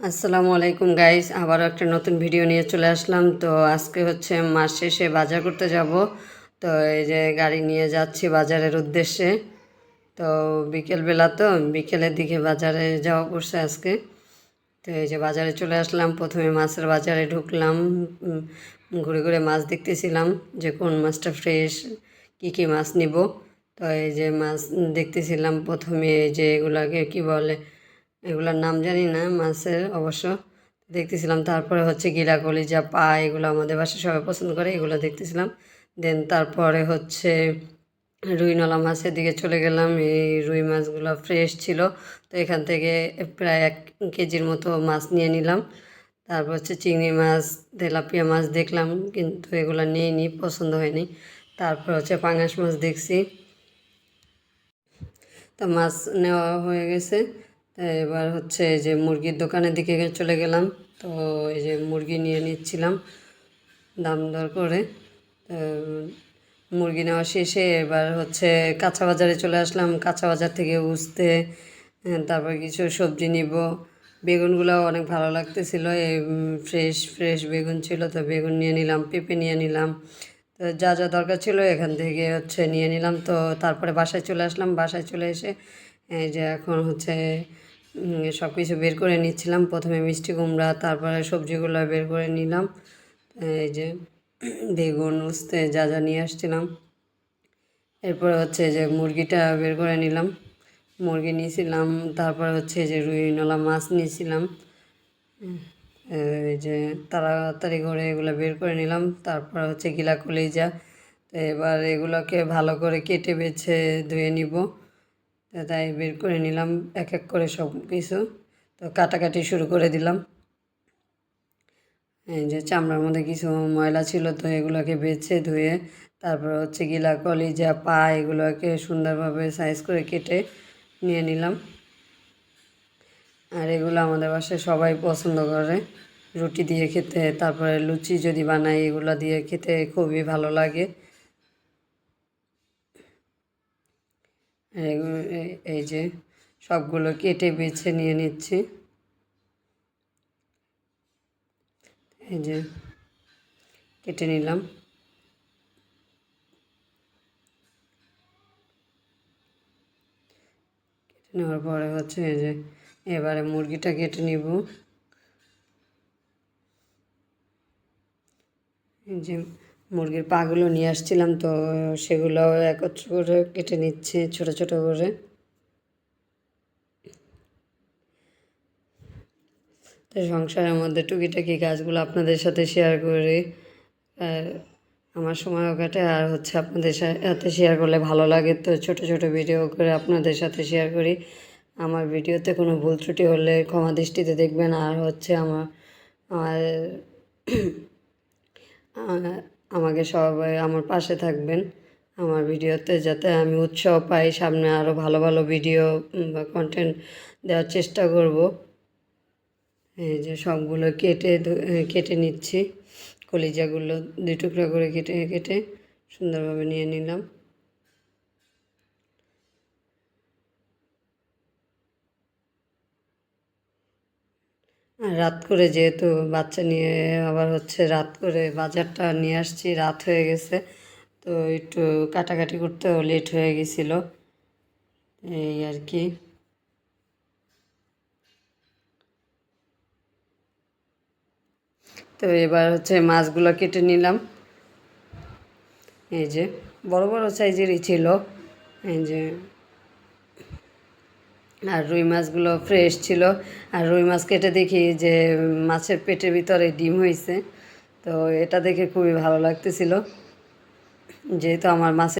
আসসালামু আলাইকুম গাইস আবারও একটা নতুন ভিডিও নিয়ে চলে আসলাম। তো আজকে হচ্ছে মাস শেষে বাজার করতে যাব। তো এই যে গাড়ি নিয়ে যাচ্ছি বাজারের উদ্দেশ্যে। তো বিকেলবেলা তো, বিকেলের দিকে বাজারে যাওয়া পড়ছে আজকে। তো এই যে বাজারে চলে আসলাম। প্রথমে মাছের বাজারে ঢুকলাম। ঘুরে ঘুরে মাছ দেখতেছিলাম যে কোন মাছটা ফ্রেশ কী কী মাছ নিব। তো এই যে মাছ দেখতেছিলাম। প্রথমে এই যে এগুলাকে কি বলে এগুলোর নাম জানি না মাছের অবশ্য দেখতেছিলাম। তারপরে হচ্ছে গিরা কলিজা, পা, এগুলো আমাদের বাসায় সবাই পছন্দ করে, এগুলো দেখতেছিলাম। দেন তারপরে হচ্ছে রুই নলা মাছের দিকে চলে গেলাম। এই রুই মাছগুলো ফ্রেশ ছিল। তো এখান থেকে প্রায় এক কেজির মতো মাছ নিয়ে নিলাম। তারপর হচ্ছে চিংড়ি মাছ, তেলাপিয়া মাছ দেখলাম, কিন্তু এগুলো নিইনি, পছন্দ হয়নি। তারপর হচ্ছে পাঙাশ মাছ দেখছি। তো মাছ নেওয়া হয়ে গেছে। এবার হচ্ছে এই যে মুরগির দোকানের দিকে চলে গেলাম। তো এই যে মুরগি নিয়ে নিচ্ছিলাম দাম দর করে। মুরগি নেওয়া শেষে এবার হচ্ছে কাঁচা বাজারে চলে আসলাম। কাঁচা বাজার থেকে উঠতে তারপর কিছু সবজি নিব। বেগুনগুলো অনেক ভালো লাগতেছিল। এই ফ্রেশ ফ্রেশ বেগুন ছিল। তো বেগুন নিয়ে নিলাম, পেঁপে নিয়ে নিলাম। তো যা যা দরকার ছিল এখান থেকে হচ্ছে নিয়ে নিলাম। তো তারপরে বাসায় চলে আসলাম। বাসায় চলে এসে এই যে এখন হচ্ছে সব কিছু বের করে নিচ্ছিলাম। প্রথমে মিষ্টি কুমড়া, তারপরে সবজিগুলো বের করে নিলাম। এই যে বেগুন, উস্তে যা যা নিয়ে আসছিলাম। এরপর হচ্ছে যে মুরগিটা বের করে নিলাম। মুরগি নিয়েছিলাম, তারপর হচ্ছে যে রুই নলা মাছ নিয়েছিলাম। এই যে তাড়াতাড়ি করে এগুলো বের করে নিলাম। তারপর হচ্ছে গিলা কলিজা। তো এবার এগুলোকে ভালো করে কেটে বেছে ধুয়ে নিব। তাই বের করে নিলাম, এক এক করে সব কিছু। তো কাটাকাটি শুরু করে দিলাম। এই যে চামড়ার মধ্যে কিছু ময়লা ছিল, তো এগুলোকে বেছে ধুয়ে তারপর হচ্ছে গিলা কলিজা, পা এগুলোকে সুন্দরভাবে সাইজ করে কেটে নিয়ে নিলাম। আর এগুলো আমাদের বাসায় সবাই পছন্দ করে। রুটি দিয়ে খেতে, তারপরে লুচি যদি বানাই, এগুলো দিয়ে খেতে খুবই ভালো লাগে। এই- যে সবগুলো কেটে বেছে নিয়ে নিচ্ছি। এই যে কেটে নিলাম। কেটে নেওয়ার পরে হচ্ছে এই যে এবারে মুরগিটা কেটে নিব। এই যে মুরগির পাগুলো নিয়ে আসছিলাম তো সেগুলো একত্র করে কেটে নিচ্ছে, ছোট ছোট করে। তো সংসারের মধ্যে টুকিটাকি কাজগুলো আপনাদের সাথে শেয়ার করি। আর আমার সময়ও কাটে আর হচ্ছে আপনাদের সাথে শেয়ার করলে ভালো লাগে তো ছোট ছোট ভিডিও করে আপনাদের সাথে শেয়ার করি। আমার ভিডিওতে কোনো ভুল ত্রুটি হলে ক্ষমা দৃষ্টিতে দেখবেন। আর হচ্ছে আমার আমার আমাকে সবাই আমার পাশে থাকবেন। আমার ভিডিওতে যাতে আমি উৎসাহ পাই, সামনে আরও ভালো ভালো ভিডিও বা কন্টেন্ট দেওয়ার চেষ্টা করব। এই যে সবগুলো কেটে কেটে নিচ্ছি। কলিজাগুলো দুই টুকরা করে কেটে কেটে সুন্দরভাবে নিয়ে নিলাম। রাত করে যেহেতু বাচ্চা নিয়ে আবার হচ্ছে রাত করে বাজারটা নিয়ে আসছি, রাত হয়ে গেছে, তো একটু কাটাকাটি করতেও লেট হয়ে গেছিল। এই আর কি। তো এবার হচ্ছে মাছগুলো কেটে নিলাম। এই যে বড় বড় সাইজেরই ছিল। এই যে আর রুই মাছগুলো ফ্রেশ ছিল। আর রুই মাছ কেটে দেখি যে মাছের পেটের ভিতরে ডিম হয়েছে তো এটা দেখে খুবই ভালো লাগতেছিল। যেহেতু আমার মাছের